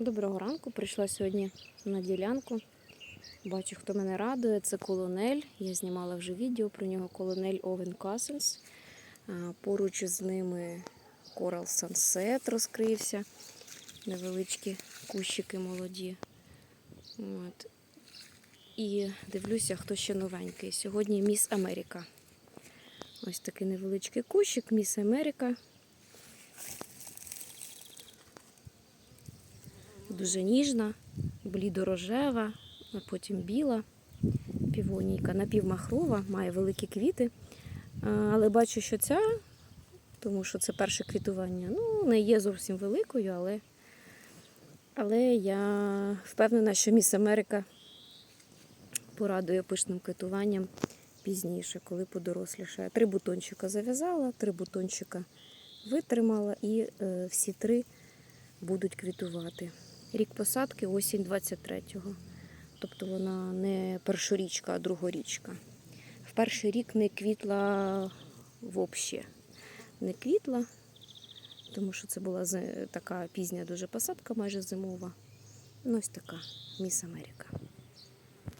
Доброго ранку. Прийшла сьогодні на ділянку. Бачу, хто мене радує. Це колонель. Я знімала вже відео про нього. Колонель Овен Касенс. Поруч з ними Coral Sunset розкрився. Невеличкі кущики молоді. От. І дивлюся, хто ще новенький. Сьогодні Міс Америка. Ось такий невеличкий кущик, Міс Америка. Дуже ніжна, блідорожева, а потім біла, півонійка, напівмахрова, має великі квіти. Але бачу, що ця, тому що це перше квітування, ну, не є зовсім великою, але, але я впевнена, що Міс Америка порадує пишним квітуванням пізніше, коли подорослішає. Три бутончика зав'язала, три бутончика витримала і е, всі три будуть квітувати. Рік посадки осінь 23-го. Тобто вона не першорічка, а другорічка. В перший рік не квітла взагалі. Не квітла, тому що це була така пізня дуже посадка, майже зимова. Ну, ось така Міс Америка.